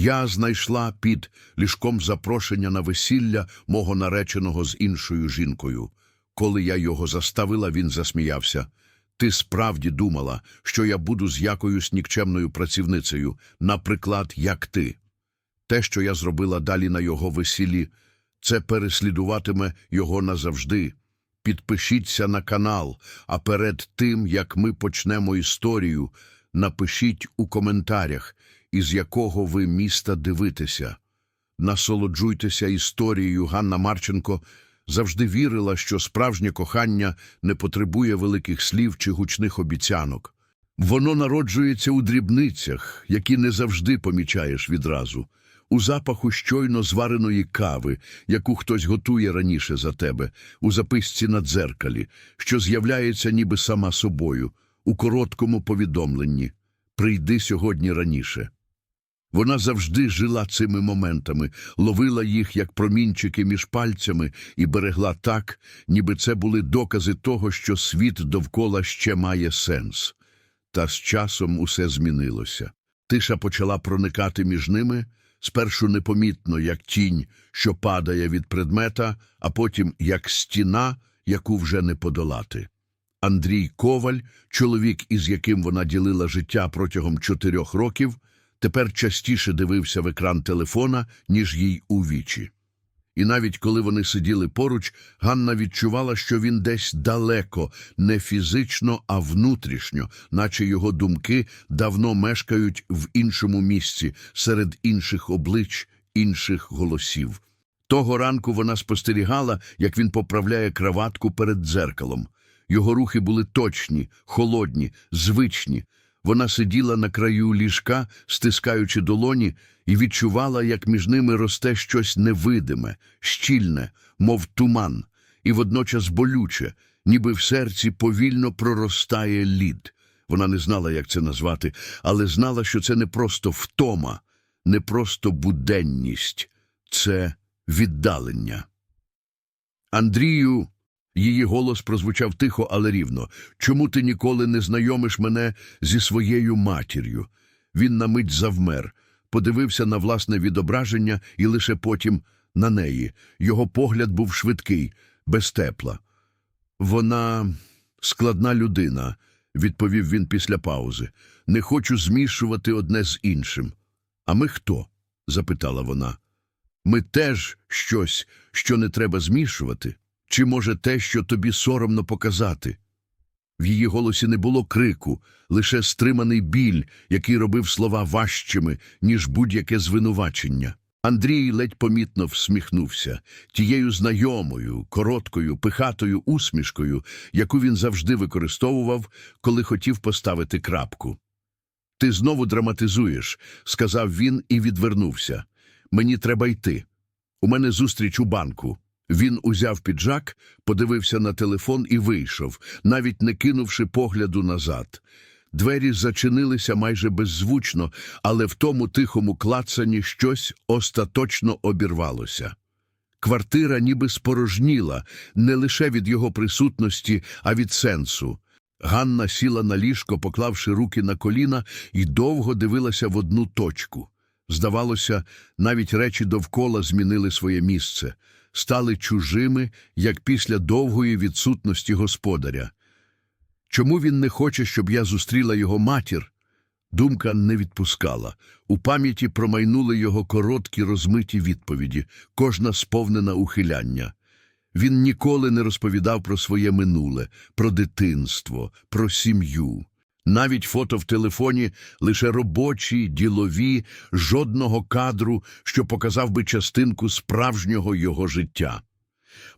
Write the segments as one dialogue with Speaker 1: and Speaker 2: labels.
Speaker 1: Я знайшла під ліжком запрошення на весілля мого нареченого з іншою жінкою. Коли я його заставила, він засміявся. Ти справді думала, що я буду з якоюсь нікчемною працівницею, наприклад, як ти. Те, що я зробила далі на його весіллі, це переслідуватиме його назавжди. Підпишіться на канал, а перед тим, як ми почнемо історію, напишіть у коментарях, із якого ви міста дивитеся. Насолоджуйтеся історією. Ганна Марченко завжди вірила, що справжнє кохання не потребує великих слів чи гучних обіцянок. Воно народжується у дрібницях, які не завжди помічаєш відразу, у запаху щойно звареної кави, яку хтось готує раніше за тебе, у записці на дзеркалі, що з'являється ніби сама собою, у короткому повідомленні «Прийди сьогодні раніше». Вона завжди жила цими моментами, ловила їх як промінчики між пальцями і берегла так, ніби це були докази того, що світ довкола ще має сенс. Та з часом усе змінилося. Тиша почала проникати між ними, спершу непомітно, як тінь, що падає від предмета, а потім як стіна, яку вже не подолати. Андрій Коваль, чоловік, із яким вона ділила життя протягом чотирьох років, тепер частіше дивився в екран телефона, ніж їй у вічі. І навіть коли вони сиділи поруч, Ганна відчувала, що він десь далеко, не фізично, а внутрішньо, наче його думки давно мешкають в іншому місці, серед інших облич, інших голосів. Того ранку вона спостерігала, як він поправляє краватку перед дзеркалом. Його рухи були точні, холодні, звичні. Вона сиділа на краю ліжка, стискаючи долоні, і відчувала, як між ними росте щось невидиме, щільне, мов туман, і водночас болюче, ніби в серці повільно проростає лід. Вона не знала, як це назвати, але знала, що це не просто втома, не просто буденність, це віддалення. Андрію, її голос прозвучав тихо, але рівно. Чому ти ніколи не знайомиш мене зі своєю матір'ю? Він на мить завмер, подивився на власне відображення і лише потім на неї. Його погляд був швидкий, без тепла. Вона складна людина, відповів він після паузи. Не хочу змішувати одне з іншим. А ми хто? запитала вона. Ми теж щось, що не треба змішувати. Чи може те, що тобі соромно показати? В її голосі не було крику, лише стриманий біль, який робив слова важчими, ніж будь-яке звинувачення. Андрій ледь помітно всміхнувся тією знайомою, короткою, пихатою усмішкою, яку він завжди використовував, коли хотів поставити крапку. Ти знову драматизуєш, сказав він і відвернувся. Мені треба йти. У мене зустріч у банку. Він узяв піджак, подивився на телефон і вийшов, навіть не кинувши погляду назад. Двері зачинилися майже беззвучно, але в тому тихому клацанні щось остаточно обірвалося. Квартира ніби спорожніла, не лише від його присутності, а від сенсу. Ганна сіла на ліжко, поклавши руки на коліна, і довго дивилася в одну точку. Здавалося, навіть речі довкола змінили своє місце, стали чужими, як після довгої відсутності господаря. Чому він не хоче, щоб я зустріла його матір? Думка не відпускала. У пам'яті промайнули його короткі розмиті відповіді, кожна сповнена ухиляння. Він ніколи не розповідав про своє минуле, про дитинство, про сім'ю. Навіть фото в телефоні лише робочі, ділові, жодного кадру, що показав би частинку справжнього його життя.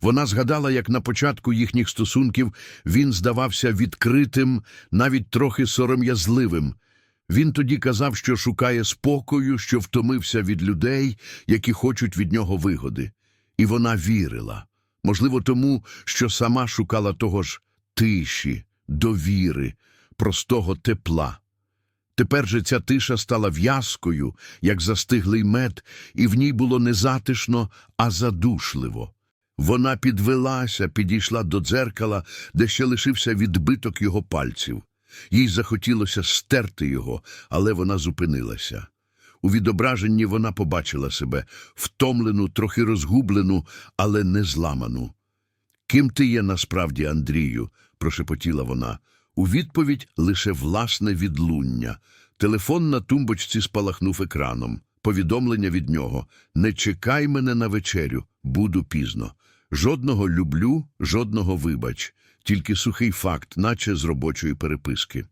Speaker 1: Вона згадала, як на початку їхніх стосунків він здавався відкритим, навіть трохи сором'язливим. Він тоді казав, що шукає спокою, що втомився від людей, які хочуть від нього вигоди. І вона вірила. Можливо, тому, що сама шукала того ж тиші, довіри, простого тепла. Тепер же ця тиша стала в'язкою, як застиглий мед, і в ній було не затишно, а задушливо. Вона підвелася, підійшла до дзеркала, де ще лишився відбиток його пальців. Їй захотілося стерти його, але вона зупинилася. У відображенні вона побачила себе втомлену, трохи розгублену, але не зламану. Ким ти є насправді, Андрію? прошепотіла вона. У відповідь лише власне відлуння. Телефон на тумбочці спалахнув екраном. Повідомлення від нього Не чекай мене на вечерю, буду пізно. Жодного люблю, жодного вибач, тільки сухий факт, наче з робочої переписки.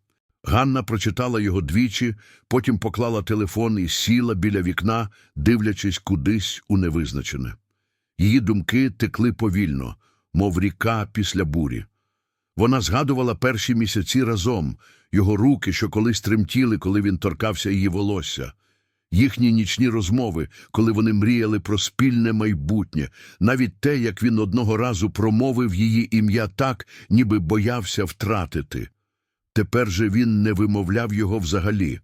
Speaker 1: Ганна прочитала його двічі, потім поклала телефон і сіла біля вікна, дивлячись кудись у невизначене. Її думки текли повільно, мов ріка після бурі. Вона згадувала перші місяці разом, його руки, що колись тремтіли, коли він торкався її волосся, їхні нічні розмови, коли вони мріяли про спільне майбутнє, навіть те, як він одного разу промовив її ім'я так, ніби боявся втратити. Тепер же він не вимовляв його взагалі.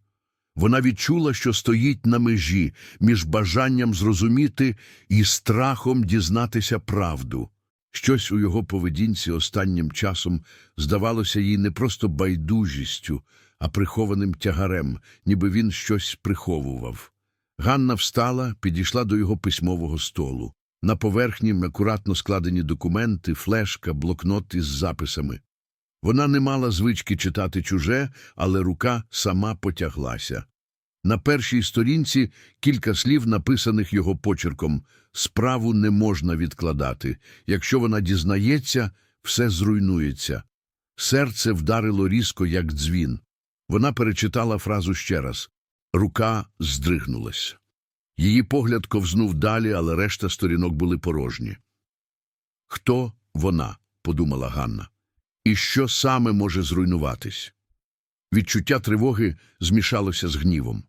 Speaker 1: Вона відчула, що стоїть на межі між бажанням зрозуміти і страхом дізнатися правду. Щось у його поведінці останнім часом здавалося їй не просто байдужістю, а прихованим тягарем, ніби він щось приховував. Ганна встала, підійшла до його письмового столу. На поверхні акуратно складені документи, флешка, блокнот із записами. Вона не мала звички читати чуже, але рука сама потяглася. На першій сторінці кілька слів, написаних його почерком. Справу не можна відкладати. Якщо вона дізнається, все зруйнується. Серце вдарило різко, як дзвін. Вона перечитала фразу ще раз. Рука здригнулась. Її погляд ковзнув далі, але решта сторінок були порожні. Хто вона? подумала Ганна. І що саме може зруйнуватись? Відчуття тривоги змішалося з гнівом.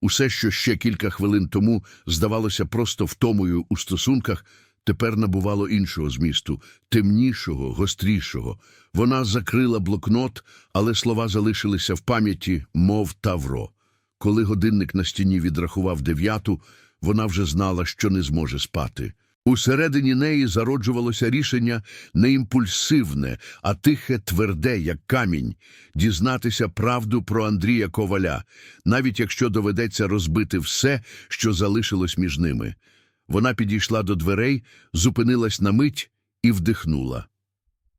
Speaker 1: Усе, що ще кілька хвилин тому здавалося просто втомою у стосунках, тепер набувало іншого змісту, темнішого, гострішого. Вона закрила блокнот, але слова залишилися в пам'яті, мов тавро. Коли годинник на стіні відрахував дев'яту, вона вже знала, що не зможе спати. Усередині неї зароджувалося рішення не імпульсивне, а тихе, тверде, як камінь, дізнатися правду про Андрія Коваля, навіть якщо доведеться розбити все, що залишилось між ними. Вона підійшла до дверей, зупинилась на мить і вдихнула.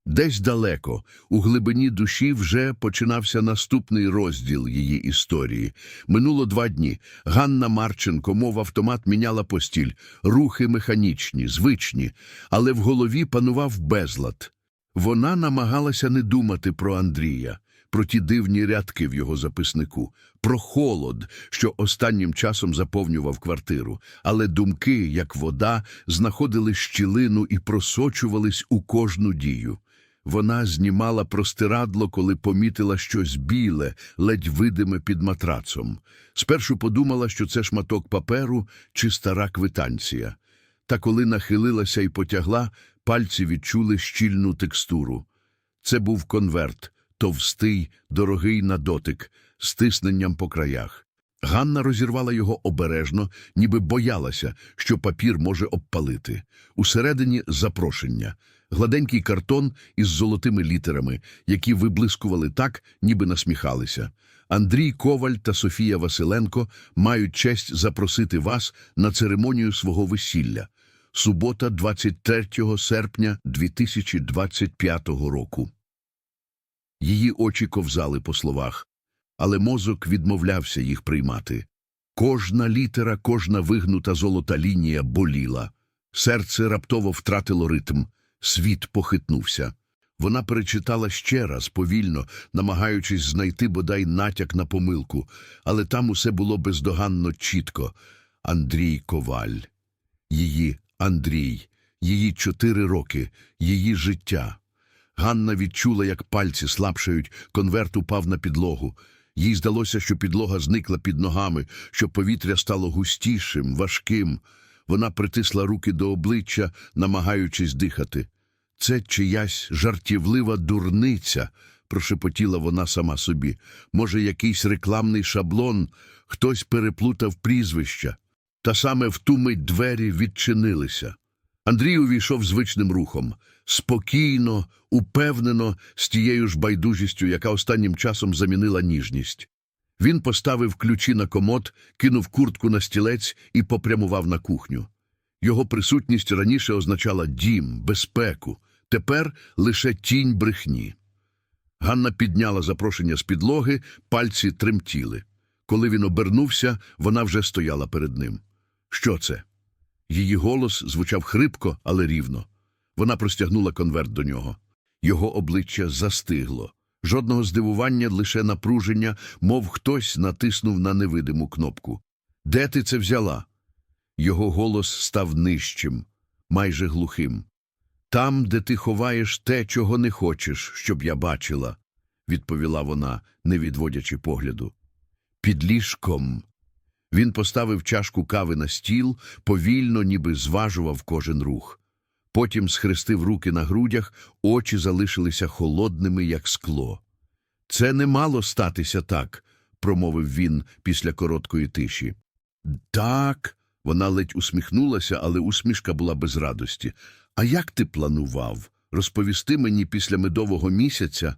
Speaker 1: Десь далеко, у глибині душі вже починався наступний розділ її історії. Минуло два дні. Ганна Марченко, мов автомат, міняла постіль, рухи механічні, звичні, але в голові панував безлад. Вона намагалася не думати про Андрія, про ті дивні рядки в його записнику, про холод, що останнім часом заповнював квартиру, але думки, як вода, знаходили щілину і просочувались у кожну дію. Вона знімала простирадло, коли помітила щось біле, ледь видиме під матрацом. Спершу подумала, що це шматок паперу чи стара квитанція. Та коли нахилилася і потягла, пальці відчули щільну текстуру. Це був конверт, товстий, дорогий на дотик, з тисненням по краях. Ганна розірвала його обережно, ніби боялася, що папір може обпалити. Усередині запрошення, гладенький картон із золотими літерами, які виблискували так, ніби насміхалися. Андрій Коваль та Софія Василенко мають честь запросити вас на церемонію свого весілля. Субота, 23 серпня 2025 року. Її очі ковзали по словах, але мозок відмовлявся їх приймати. Кожна літера, кожна вигнута золота лінія боліла. Серце раптово втратило ритм, світ похитнувся. Вона перечитала ще раз повільно, намагаючись знайти бодай натяк на помилку, але там усе було бездоганно чітко. Андрій Коваль. Її Андрій, її чотири роки, її життя. Ганна відчула, як пальці слабшають, конверт упав на підлогу. Їй здалося, що підлога зникла під ногами, що повітря стало густішим, важким. Вона притисла руки до обличчя, намагаючись дихати. Це чиясь жартівлива дурниця, прошепотіла вона сама собі. Може, якийсь рекламний шаблон, хтось переплутав прізвища. Та саме в ту мить двері відчинилися. Андрій увійшов звичним рухом, спокійно, упевнено, з тією ж байдужістю, яка останнім часом замінила ніжність. Він поставив ключі на комод, кинув куртку на стілець і попрямував на кухню. Його присутність раніше означала дім, безпеку, тепер лише тінь брехні. Ганна підняла запрошення з підлоги, пальці тремтіли. Коли він обернувся, вона вже стояла перед ним. Що це? Її голос звучав хрипко, але рівно. Вона простягнула конверт до нього. Його обличчя застигло. Жодного здивування, лише напруження, мов хтось натиснув на невидиму кнопку. Де ти це взяла? Його голос став нижчим, майже глухим. Там, де ти ховаєш те, чого не хочеш, щоб я бачила, відповіла вона, не відводячи погляду. Під ліжком. Він поставив чашку кави на стіл, повільно, ніби зважував кожен рух. Потім схрестив руки на грудях, очі залишилися холодними, як скло. Це не мало статися так, промовив він після короткої тиші. Так, вона ледь усміхнулася, але усмішка була без радості. А як ти планував? Розповісти мені після медового місяця?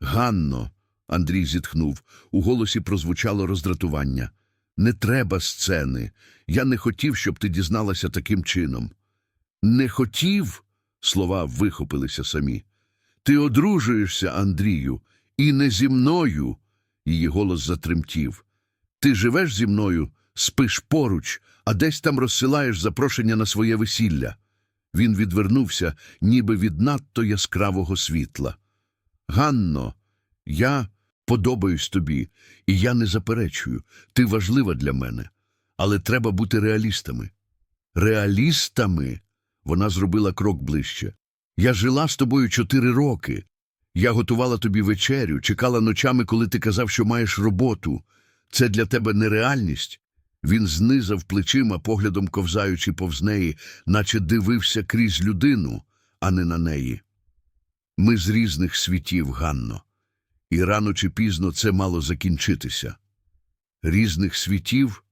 Speaker 1: Ганно, Андрій зітхнув, у голосі прозвучало роздратування. Не треба сцени. Я не хотів, щоб ти дізналася таким чином. Не хотів? Слова вихопилися самі. Ти одружуєшся, Андрію, і не зі мною. Її голос затремтів. Ти живеш зі мною, спиш поруч, а десь там розсилаєш запрошення на своє весілля. Він відвернувся, ніби від надто яскравого світла. Ганно, я подобаюсь тобі, і я не заперечую. Ти важлива для мене. Але треба бути реалістами. Реалістами? Вона зробила крок ближче. Я жила з тобою чотири роки. Я готувала тобі вечерю, чекала ночами, коли ти казав, що маєш роботу. Це для тебе нереальність. Він знизав плечима, поглядом ковзаючи повз неї, наче дивився крізь людину, а не на неї. Ми з різних світів, Ганно, і рано чи пізно це мало закінчитися. Різних світів?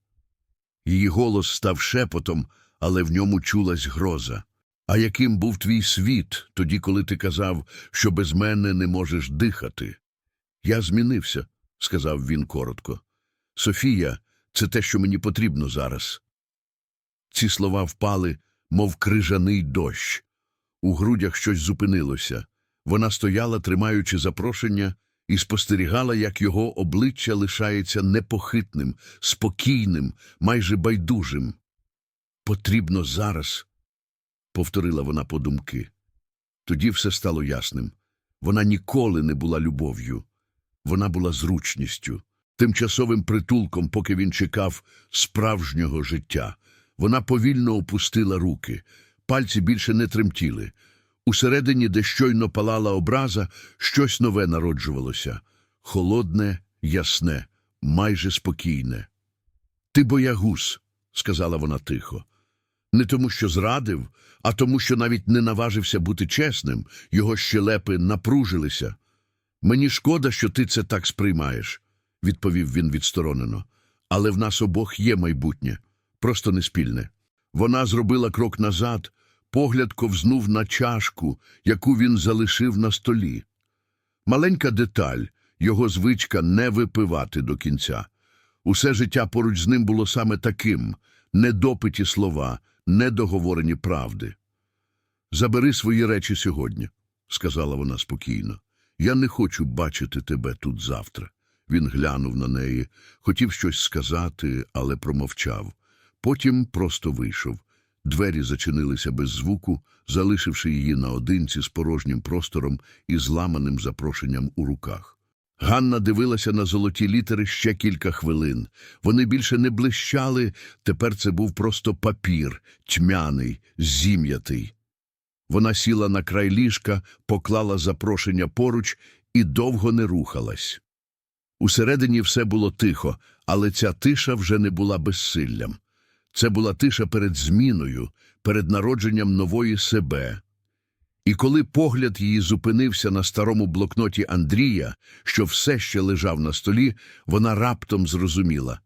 Speaker 1: Її голос став шепотом, але в ньому чулась гроза. А яким був твій світ, тоді, коли ти казав, що без мене не можеш дихати? Я змінився, сказав він коротко. Софія, це те, що мені потрібно зараз. Ці слова впали, мов крижаний дощ. У грудях щось зупинилося. Вона стояла, тримаючи запрошення, і спостерігала, як його обличчя лишається непохитним, спокійним, майже байдужим. Потрібно зараз, повторила вона подумки. Тоді все стало ясним. Вона ніколи не була любов'ю. Вона була зручністю, тимчасовим притулком, поки він чекав справжнього життя. Вона повільно опустила руки, пальці більше не тремтіли. Усередині, де щойно палала образа, щось нове народжувалося холодне, ясне, майже спокійне. Ти боягуз, сказала вона тихо. Не тому, що зрадив, а тому, що навіть не наважився бути чесним, його щелепи напружилися. Мені шкода, що ти це так сприймаєш, відповів він відсторонено. Але в нас обох є майбутнє, просто не спільне. Вона зробила крок назад, погляд ковзнув на чашку, яку він залишив на столі. Маленька деталь, його звичка не випивати до кінця. Усе життя поруч з ним було саме таким недопиті слова, недоговорені правди. Забери свої речі сьогодні, сказала вона спокійно. Я не хочу бачити тебе тут завтра. Він глянув на неї, хотів щось сказати, але промовчав. Потім просто вийшов. Двері зачинилися без звуку, залишивши її наодинці з порожнім простором і зламаним запрошенням у руках. Ганна дивилася на золоті літери ще кілька хвилин. Вони більше не блищали, тепер це був просто папір, тьмяний, зім'ятий. Вона сіла на край ліжка, поклала запрошення поруч і довго не рухалась. Усередині все було тихо, але ця тиша вже не була безсиллям. Це була тиша перед зміною, перед народженням нової себе. І коли погляд її зупинився на старому блокноті Андрія, що все ще лежав на столі, вона раптом зрозуміла.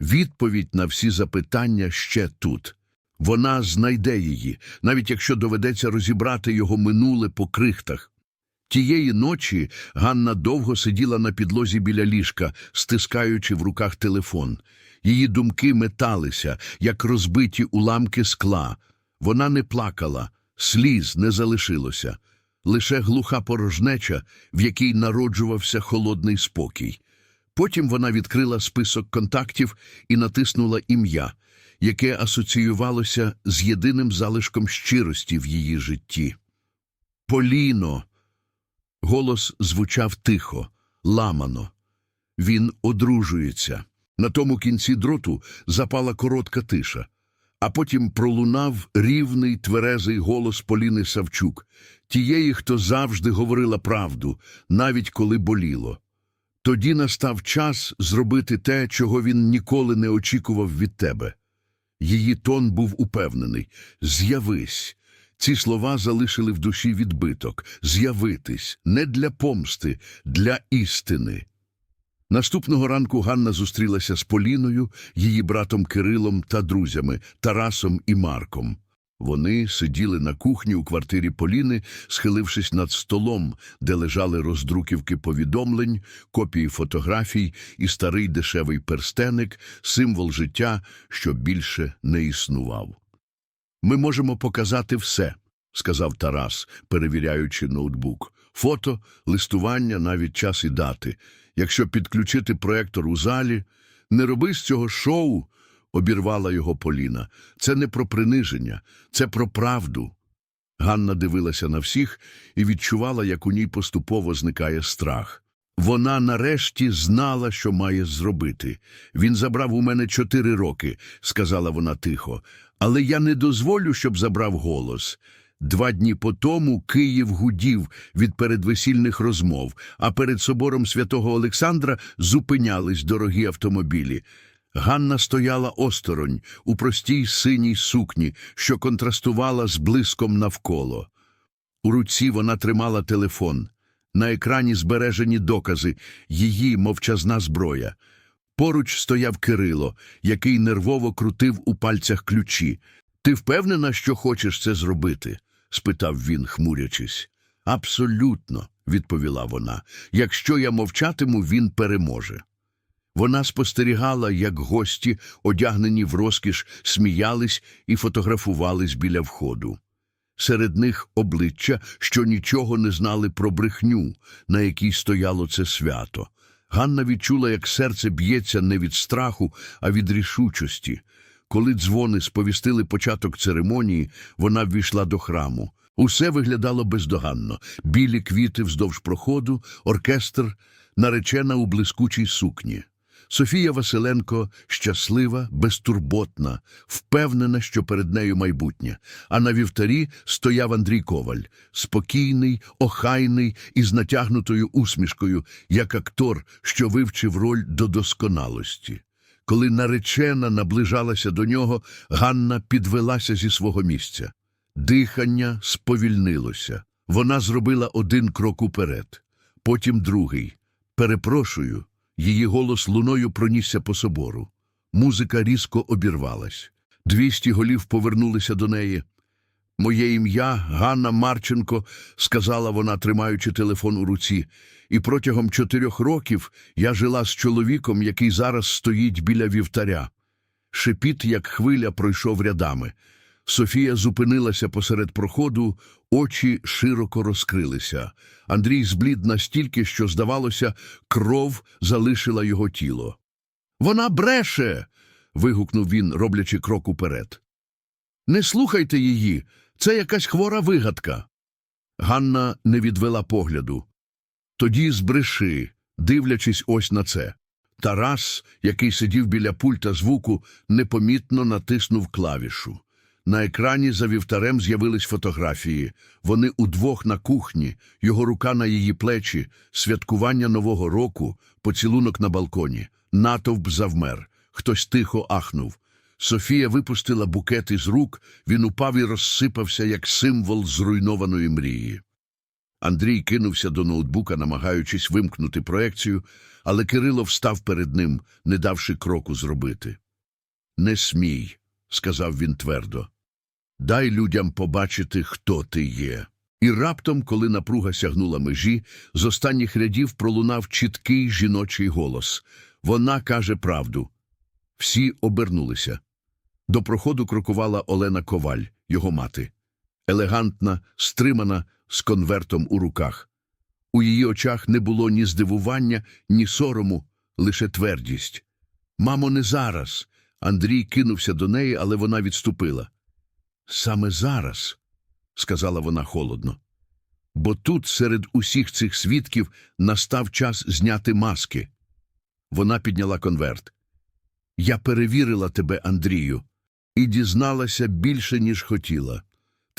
Speaker 1: Відповідь на всі запитання ще тут. Вона знайде її, навіть якщо доведеться розібрати його минуле по крихтах. Тієї ночі Ганна довго сиділа на підлозі біля ліжка, стискаючи в руках телефон. Її думки металися, як розбиті уламки скла. Вона не плакала, сліз не залишилося, лише глуха порожнеча, в якій народжувався холодний спокій. Потім вона відкрила список контактів і натиснула ім'я, яке асоціювалося з єдиним залишком щирості в її житті. Поліно. Голос звучав тихо, ламано. Він одружується. На тому кінці дроту запала коротка тиша, а потім пролунав рівний тверезий голос Поліни Савчук, тієї, хто завжди говорила правду, навіть коли боліло. Тоді настав час зробити те, чого він ніколи не очікував від тебе. Її тон був упевнений З'явись. Ці слова залишили в душі відбиток з'явитись не для помсти, для істини. Наступного ранку Ганна зустрілася з Поліною, її братом Кирилом та друзями Тарасом і Марком. Вони сиділи на кухні у квартирі Поліни, схилившись над столом, де лежали роздруківки повідомлень, копії фотографій і старий дешевий перстеник, символ життя, що більше не існував. Ми можемо показати все, сказав Тарас, перевіряючи ноутбук. Фото, листування, навіть час і дати. Якщо підключити проектор у залі, не роби з цього шоу, обірвала його Поліна. Це не про приниження, це про правду. Ганна дивилася на всіх і відчувала, як у ній поступово зникає страх. Вона нарешті знала, що має зробити. Він забрав у мене чотири роки, сказала вона тихо, але я не дозволю, щоб забрав голос. Два дні по тому Київ гудів від передвесільних розмов, а перед собором святого Олександра зупинялись дорогі автомобілі. Ганна стояла осторонь у простій синій сукні, що контрастувала з блиском навколо. У руці вона тримала телефон. На екрані збережені докази, її мовчазна зброя. Поруч стояв Кирило, який нервово крутив у пальцях ключі. Ти впевнена, що хочеш це зробити? Спитав він, хмурячись. Абсолютно, відповіла вона. Якщо я мовчатиму, він переможе. Вона спостерігала, як гості, одягнені в розкіш, сміялись і фотографувались біля входу. Серед них обличчя, що нічого не знали про брехню, на якій стояло це свято. Ганна відчула, як серце б'ється не від страху, а від рішучості. Коли дзвони сповістили початок церемонії, вона ввійшла до храму. Усе виглядало бездоганно. Білі квіти вздовж проходу, оркестр, наречена у блискучій сукні. Софія Василенко щаслива, безтурботна, впевнена, що перед нею майбутнє. А на вівтарі стояв Андрій Коваль, спокійний, охайний і з натягнутою усмішкою, як актор, що вивчив роль до досконалості. Коли наречена наближалася до нього, Ганна підвелася зі свого місця. Дихання сповільнилося. Вона зробила один крок уперед, потім другий. Перепрошую. Її голос луною пронісся по собору. Музика різко обірвалась. Двісті голів повернулися до неї. Моє ім'я Ганна Марченко, сказала вона, тримаючи телефон у руці, і протягом чотирьох років я жила з чоловіком, який зараз стоїть біля вівтаря. Шепіт, як хвиля, пройшов рядами. Софія зупинилася посеред проходу, очі широко розкрилися. Андрій зблід настільки, що, здавалося, кров залишила його тіло. Вона бреше. вигукнув він, роблячи крок уперед. Не слухайте її, це якась хвора вигадка. Ганна не відвела погляду. Тоді збреши, дивлячись ось на це. Тарас, який сидів біля пульта звуку, непомітно натиснув клавішу. На екрані за вівтарем з'явились фотографії. Вони удвох на кухні, його рука на її плечі, святкування Нового року, поцілунок на балконі. Натовп завмер. Хтось тихо ахнув. Софія випустила букет із рук, він упав і розсипався, як символ зруйнованої мрії. Андрій кинувся до ноутбука, намагаючись вимкнути проекцію, але Кирило встав перед ним, не давши кроку зробити. Не смій, сказав він твердо. Дай людям побачити, хто ти є. І раптом, коли напруга сягнула межі, з останніх рядів пролунав чіткий жіночий голос. Вона каже правду. Всі обернулися. До проходу крокувала Олена Коваль, його мати. Елегантна, стримана, з конвертом у руках. У її очах не було ні здивування, ні сорому, лише твердість. Мамо, не зараз. Андрій кинувся до неї, але вона відступила. Саме зараз, сказала вона холодно. Бо тут, серед усіх цих свідків, настав час зняти маски. Вона підняла конверт. Я перевірила тебе, Андрію, і дізналася більше, ніж хотіла.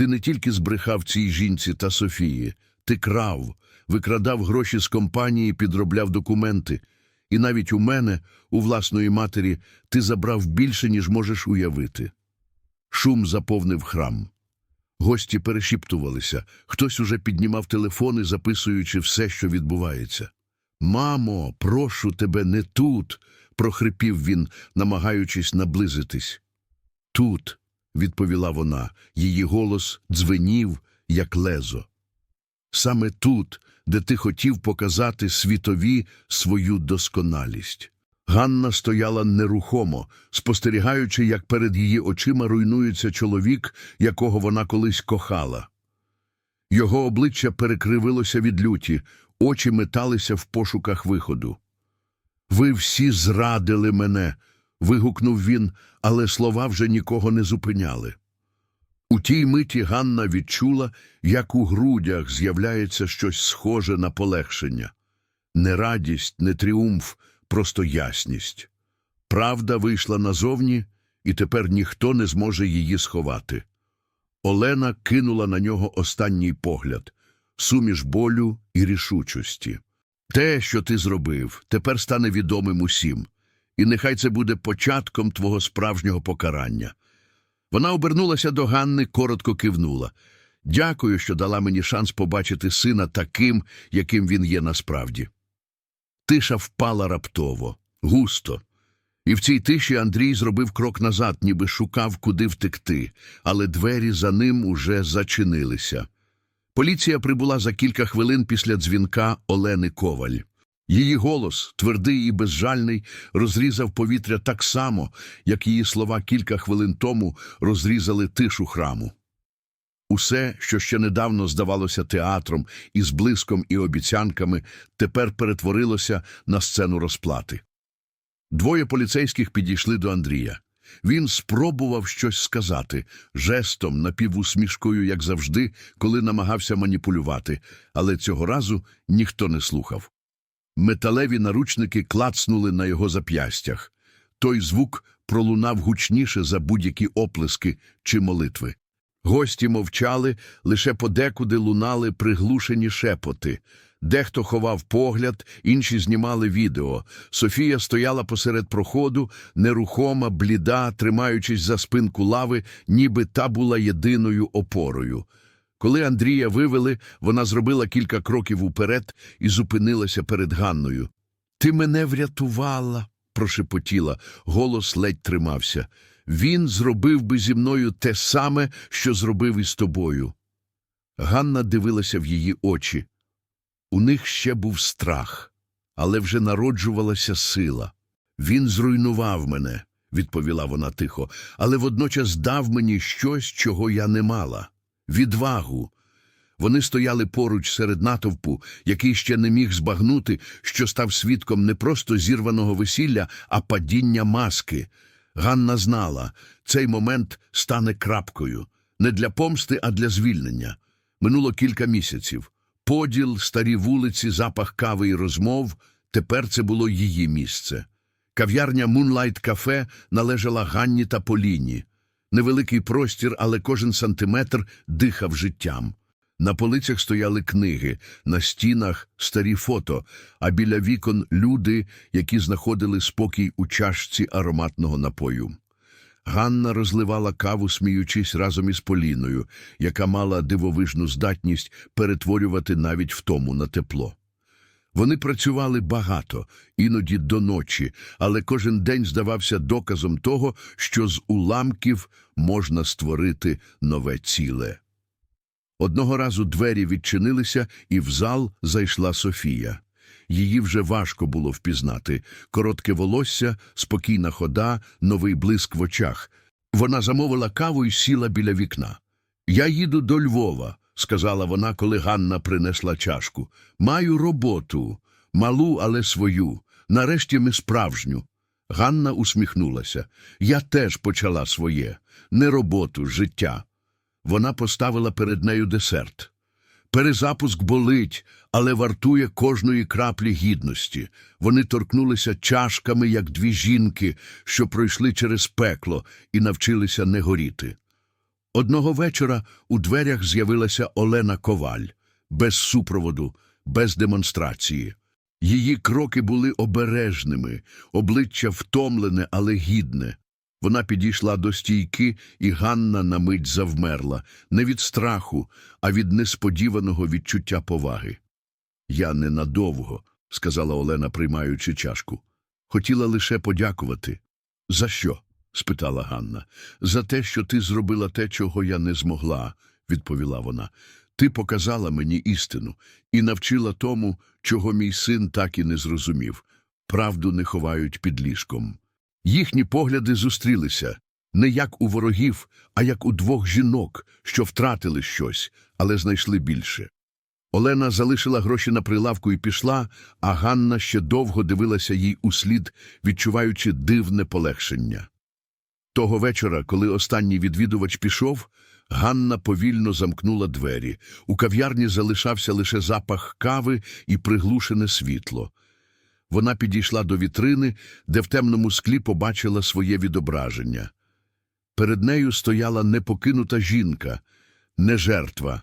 Speaker 1: Ти не тільки збрехав цій жінці та Софії, ти крав, викрадав гроші з компанії, підробляв документи. І навіть у мене, у власної матері, ти забрав більше, ніж можеш уявити. Шум заповнив храм. Гості перешіптувалися, хтось уже піднімав телефони, записуючи все, що відбувається. Мамо, прошу тебе, не тут, прохрипів він, намагаючись наблизитись. Тут, відповіла вона, її голос дзвенів, як лезо. Саме тут, де ти хотів показати світові свою досконалість. Ганна стояла нерухомо, спостерігаючи, як перед її очима руйнується чоловік, якого вона колись кохала. Його обличчя перекривилося від люті, очі металися в пошуках виходу. Ви всі зрадили мене. Вигукнув він, але слова вже нікого не зупиняли. У тій миті Ганна відчула, як у грудях з'являється щось схоже на полегшення. Не радість, не тріумф, просто ясність. Правда вийшла назовні, і тепер ніхто не зможе її сховати. Олена кинула на нього останній погляд суміш болю і рішучості. Те, що ти зробив, тепер стане відомим усім, і нехай це буде початком твого справжнього покарання. Вона обернулася до Ганни, коротко кивнула. Дякую, що дала мені шанс побачити сина таким, яким він є насправді. Тиша впала раптово, густо. І в цій тиші Андрій зробив крок назад, ніби шукав, куди втекти, але двері за ним уже зачинилися. Поліція прибула за кілька хвилин після дзвінка Олени Коваль. Її голос, твердий і безжальний, розрізав повітря так само, як її слова кілька хвилин тому розрізали тишу храму. Усе, що ще недавно здавалося театром із блиском і обіцянками, тепер перетворилося на сцену розплати. Двоє поліцейських підійшли до Андрія. Він спробував щось сказати, жестом, напівусмішкою, як завжди, коли намагався маніпулювати, але цього разу ніхто не слухав. Металеві наручники клацнули на його зап'ястях. Той звук пролунав гучніше за будь-які оплески чи молитви. Гості мовчали, лише подекуди лунали приглушені шепоти. Дехто ховав погляд, інші знімали відео. Софія стояла посеред проходу, нерухома, бліда, тримаючись за спинку лави, ніби та була єдиною опорою. Коли Андрія вивели, вона зробила кілька кроків уперед і зупинилася перед Ганною. Ти мене врятувала, прошепотіла, голос ледь тримався. Він зробив би зі мною те саме, що зробив із тобою. Ганна дивилася в її очі. У них ще був страх, але вже народжувалася сила. Він зруйнував мене, відповіла вона тихо, але водночас дав мені щось, чого я не мала відвагу. Вони стояли поруч серед натовпу, який ще не міг збагнути, що став свідком не просто зірваного весілля, а падіння маски. Ганна знала, цей момент стане крапкою не для помсти, а для звільнення. Минуло кілька місяців. Поділ, старі вулиці, запах кави і розмов тепер це було її місце. Кав'ярня Moonlight Cafe належала Ганні та Поліні. Невеликий простір, але кожен сантиметр дихав життям. На полицях стояли книги, на стінах старі фото, а біля вікон люди, які знаходили спокій у чашці ароматного напою. Ганна розливала каву, сміючись разом із Поліною, яка мала дивовижну здатність перетворювати навіть втому на тепло. Вони працювали багато, іноді до ночі, але кожен день здавався доказом того, що з уламків можна створити нове ціле. Одного разу двері відчинилися, і в зал зайшла Софія. Її вже важко було впізнати. Коротке волосся, спокійна хода, новий блиск в очах. Вона замовила каву і сіла біля вікна. Я їду до Львова, сказала вона, коли Ганна принесла чашку. Маю роботу, малу, але свою. Нарешті ми справжню. Ганна усміхнулася. Я теж почала своє. Не роботу, життя. Вона поставила перед нею десерт. Перезапуск болить, але вартує кожної краплі гідності. Вони торкнулися чашками, як дві жінки, що пройшли через пекло і навчилися не горіти. Одного вечора у дверях з'явилася Олена Коваль, без супроводу, без демонстрації. Її кроки були обережними, обличчя втомлене, але гідне. Вона підійшла до стійки, і Ганна на мить завмерла, не від страху, а від несподіваного відчуття поваги. Я ненадовго, сказала Олена, приймаючи чашку. Хотіла лише подякувати. За що? Спитала Ганна. За те, що ти зробила те, чого я не змогла, відповіла вона. Ти показала мені істину і навчила тому, чого мій син так і не зрозумів. Правду не ховають під ліжком. Їхні погляди зустрілися не як у ворогів, а як у двох жінок, що втратили щось, але знайшли більше. Олена залишила гроші на прилавку і пішла, а Ганна ще довго дивилася їй услід, відчуваючи дивне полегшення. Того вечора, коли останній відвідувач пішов, Ганна повільно замкнула двері. У кав'ярні залишався лише запах кави і приглушене світло. Вона підійшла до вітрини, де в темному склі побачила своє відображення. Перед нею стояла непокинута жінка, не жертва,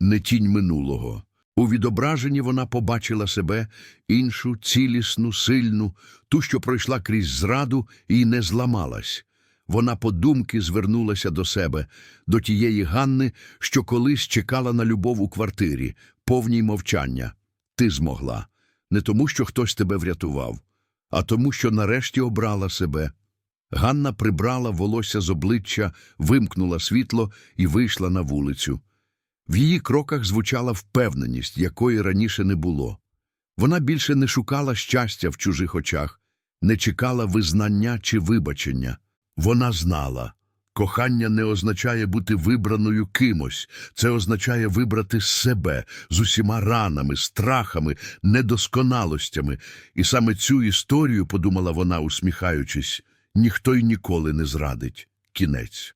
Speaker 1: не тінь минулого. У відображенні вона побачила себе, іншу, цілісну, сильну, ту, що пройшла крізь зраду і не зламалась. Вона подумки звернулася до себе, до тієї Ганни, що колись чекала на любов у квартирі, повній мовчання. Ти змогла. Не тому, що хтось тебе врятував, а тому, що нарешті обрала себе. Ганна прибрала волосся з обличчя, вимкнула світло і вийшла на вулицю. В її кроках звучала впевненість, якої раніше не було. Вона більше не шукала щастя в чужих очах, не чекала визнання чи вибачення. Вона знала. Кохання не означає бути вибраною кимось, це означає вибрати себе з усіма ранами, страхами, недосконалостями. І саме цю історію, подумала вона, усміхаючись, ніхто й ніколи не зрадить. Кінець.